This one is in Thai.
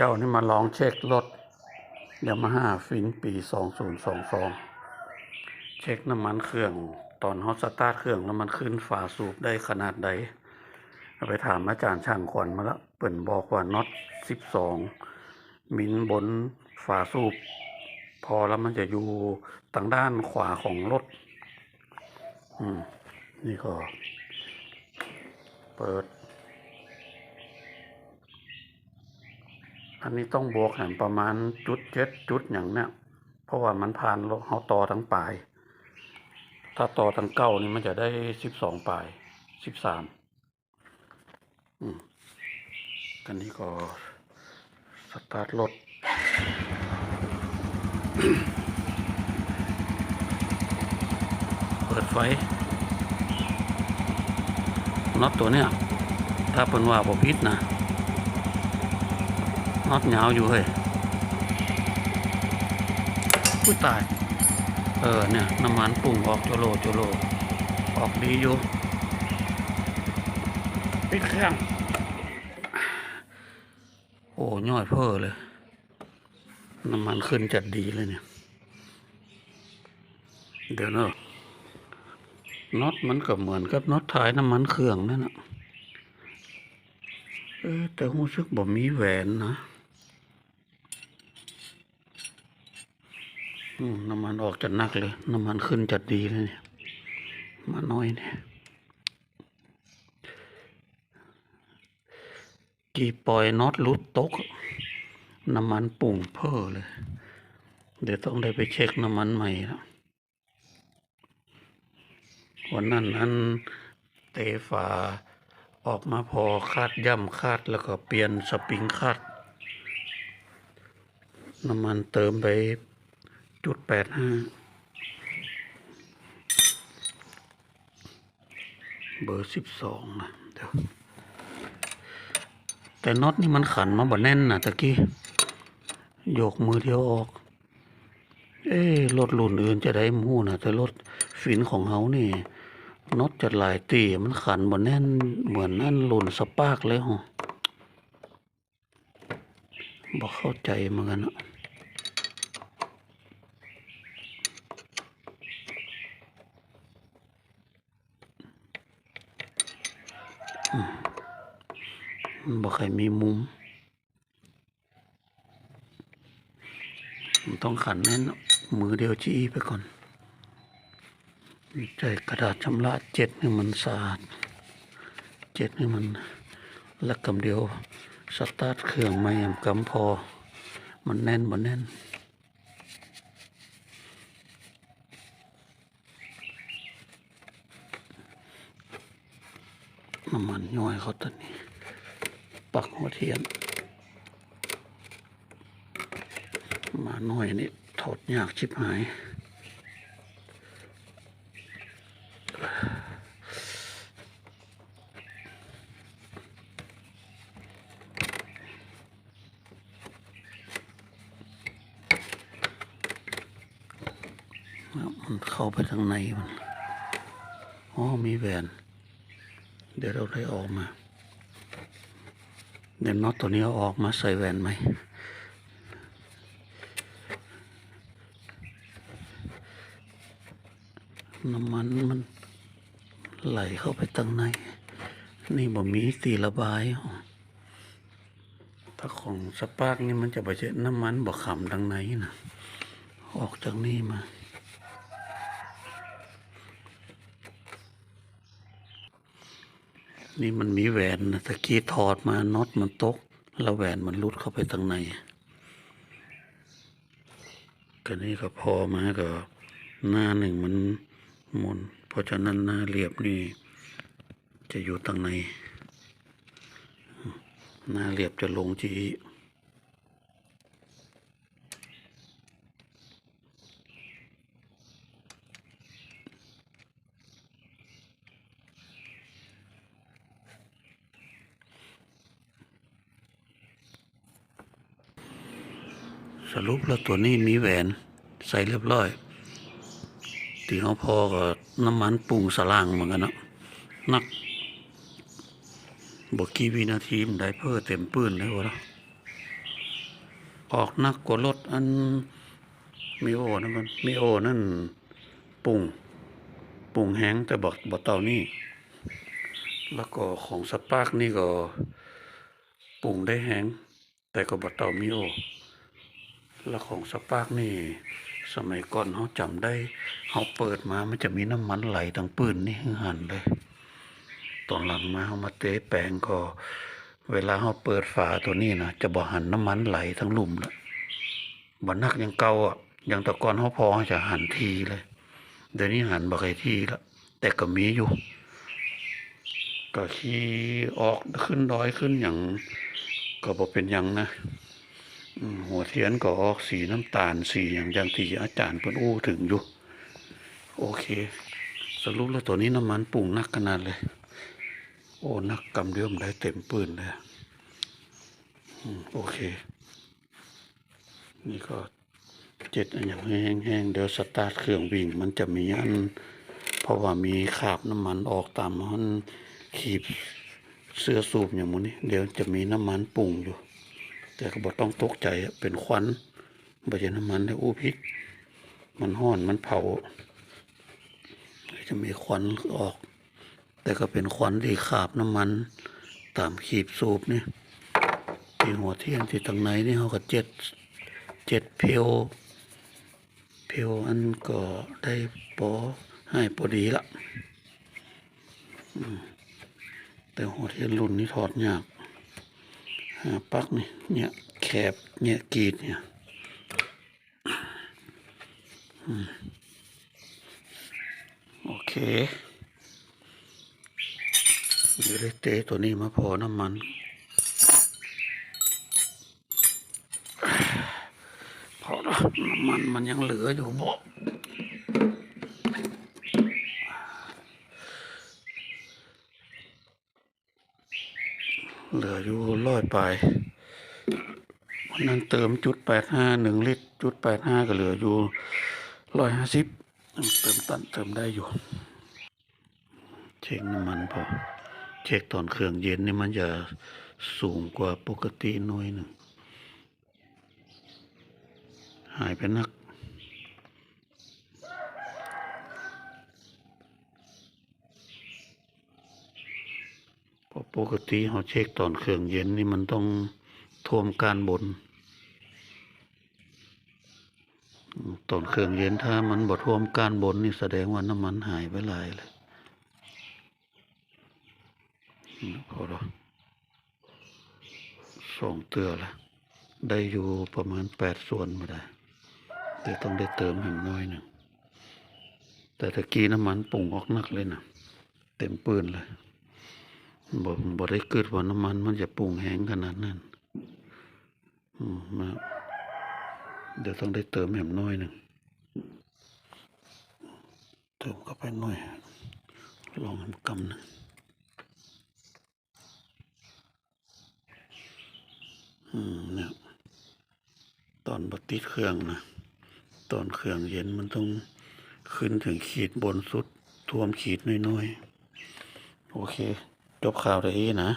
เจ้านี่มาลองเช็ครถยามาฮ่าฟินปีสองศูนย์สองสองเช็คน้ำมันเครื่องตอนเขาสตาร์ทเครื่องน้ำมันขึ้นฝาสูบได้ขนาดใดไปถามอาจารย์ช่างขวัญมาแล้วเปิ่นบอกว่าน็อตสิบสองมิลบนฝาสูบ พอแล้วมันจะอยู่ทางด้านขวาของรถ อืม นี่ก็ เปิด อันนี้ต้องบวกแหมประมาณจุดเจ็ดจุดอย่างเนี้ยเพราะว่ามันผ่านเขาต่อทั้งปลาย ถ้าต่อทั้งเก้านี่มันจะได้สิบสองปลายสิบสามอืมกันนี้ก็สตาร์ทรถเปิดไฟน็อตตัวเนี้ยถ้าเป็นว่าบ่พิษนะ น็อตยาวอยู่เฮ้ยผู้ตาย เออเนี่ยน้ำมันปุ่งออกโจโลโจโล ออกดีอยู่ปิดเครื่อง โอ้ย่อยเพ้อเลย น้ำมันขึ้นจัดดีเลยเนี่ย เดี๋ยวเนอะน็อตมันก็เหมือนกับน็อตท้ายน้ำมันเครื่องนั่นน่ะเออแต่รู้สึกบ่มีแหวนนะอืม น้ำมันออกจัดนักเลย น้ำมันขึ้นจัดดีเลยเนี่ย มาน้อยเนี่ยกี่ปล่อยน็อตรุดตก น้ำมันปุ่งเพ้อเลย เดี๋ยวต้องได้ไปเช็คน้ำมันใหม่แล้ววันนั้นนั้นเตฝาออกมาพอคาดย่ำคาดแล้วก็เปลี่ยนสปริงคาด น้ำมันเติมไป จุดแปดห้าเบอร์สิบสองนะเดี๋ยวแต่น็อตนี่มันขันมาบ่แน่นนะตะกี้โยกมือเดียวออก เอ้รถรุ่นอื่นจะได้มู่นะแต่รถฟินของเขานี่น็อตจะหลายตีมันขันบ่แน่น เหมือนนั่นรุ่นสปาร์กเลยฮะบ่เข้าใจเหมือนกันอะอืมมัน บ่เคยมีมุมมันต้องขันแน่นมือเดียวจี้ไปก่อนใจกระดาษชำระเจ็ดให้มันสะอาดเจ็ดให้มันแล้วกำเดียวสตาร์ทเครื่องมาอย่างกำพอ มันแน่นมันแน่นน้ำมันย่อยเขาตอนนี้ ปักหัวเทียน มาหน่อยนี่ถอดยากชิบหาย มันเข้าไปทางในมัน อ๋อ มีแหวน เดี๋ยวเราได้ออกมา เดี๋ยวน็อตตัวนี้เอาออกมาใส่แหวนไหม น้ำมันมันไหลเข้าไปตั้งใน นี่บ่มีตีระบาย ถ้าของสปาร์กนี่มันจะไปเจอน้ำมันบ่ขำดังในนะ ออกจากนี่มา นี่มันมีแหวนนะตะกี้ถอดมาน็อตมันตก แล้วแหวนมันรุดเข้าไปตั้งในก็นี่ก็พอมาก็หน้าหนึ่งมันมน เพราะฉะนั้นหน้าเรียบนี่ จะอยู่ตรงใน หน้าเรียบจะลงจี รุปแล้วตัวนี้มีแหวนใส่เรียบร้อยตีเขาพอก็น้ำมันปรุงสล่างเหมือนกันเนาะนักบอกกี่วินาทีมันได้เพิ่อเต็มปื้นเลยวะเนาะออกนักกว่ารถอันมีโอนั่นมันมีโอนั่นปรุงปรุงแห้งแต่บอกบ่เต่านี่แล้วก็ของสปาร์กนี่ก็ปรุงได้แห้งแต่ก็บ่เต่ามีโอ แล้วของสปาร์กนี่ สมัยก่อนเขาจำได้เขาเปิดมามันจะมีน้ำมันไหลทั้งปืนนี่หันเลย ตอนหลังมาเขามาเตะแปลงก็ เวลาเขาเปิดฝาตัวนี้นะจะบ่หันน้ำมันไหลทั้งลุ่มละบ่นักยังเก่าอะยังตะกอนเขาพอจะหันทีเลยเดี๋ยวนี้หันบ่เคยทีละแต่ก็มีอยู่ก็ขี่ออกขึ้นดอยขึ้นอย่างก็บ่เป็นยังนะ หัวเทียนก็ออกสีน้ำตาลสีอย่างอย่างที่อาจารย์เพิ่นอู้ถึงอยู่ โอเค สรุปแล้วตัวนี้น้ำมันปรุงนักขนาดเลย โอ้นักกำเดียวมได้เต็มปืนเลยโอเค นี่ก็เจ็ดอันอย่างแห้งๆเดี๋ยวสตาร์ทเครื่องวิ่งมันจะมีอัน เพราะว่ามีคาบน้ำมันออกตามมันขีบเสื้อสูบอย่างมูนี้เดี๋ยวจะมีน้ำมันปรุงอยู่ แต่ก็บอกต้องตกใจอะเป็นควันบ่ใช่น้ำมันได้อู้พิกมันห้อนมันเผา จะมีควันออก แต่ก็เป็นควันที่ขาบน้ำมัน ตามขีบสูบนี่ที่หัวเทียนที่ทางในนี่เขาก็เจ็ดเจ็ดเพียวเพียวอันก็ได้ปอให้พอดีละแต่หัวเทียนรุ่นนี้ถอดยาก ปักนี่เนี่ยแคบเนี่ยกรีดเนี่ยโอเคเดี๋ยวเตะตัวนี้มาพอน้ำมัน พอแล้วน้ำมันมันยังเหลืออยู่บ่ เหลืออยู่ร้อยปลายวันนั้นเติมจุดแปดห้าหนึ่งลิตรจุดแปดห้าก็เหลืออยู่ร้อยห้าสิบเติมตันเติมได้อยู่ เช็คน้ำมันพอเช็คตอนเครื่องเย็นนี่มันจะสูงกว่าปกติน่อยหนึ่งหายไปนัก ราะปกติเขาเช็คตอนเครื่องเย็นนี่มันต้องท่วมการบน ตอนเครื่องเย็นถ้ามันบ่ท่วมการบนนี่แสดงว่าน้ำมันหายไปหลายเลยพอแล้วสองเตือละได้อยู่ประมาณแปดส่วนมาได้เดี๋ยวต้องได้เติมให้น้อยหนึ่งแต่ตะกี้น้ำมันปุ่งออกนักเลยนะเต็มปืนเลย บ่บ่ได้เกิดว่าน้ำมันมันจะปรุงแห้งขนาดนั้นอืมาเดี๋ยวต้องได้เติมแหมน้อยหนึ่งเติมเข้าไปหน่อย ลองมันกำหนึงอืมเนี่ยตอนบติดเครื่องนะตอนเครื่องเย็นมันต้องขึ้นถึงขีดบนสุดท่วมขีดน้อยๆ โอเค จบข่าวได้อีนะ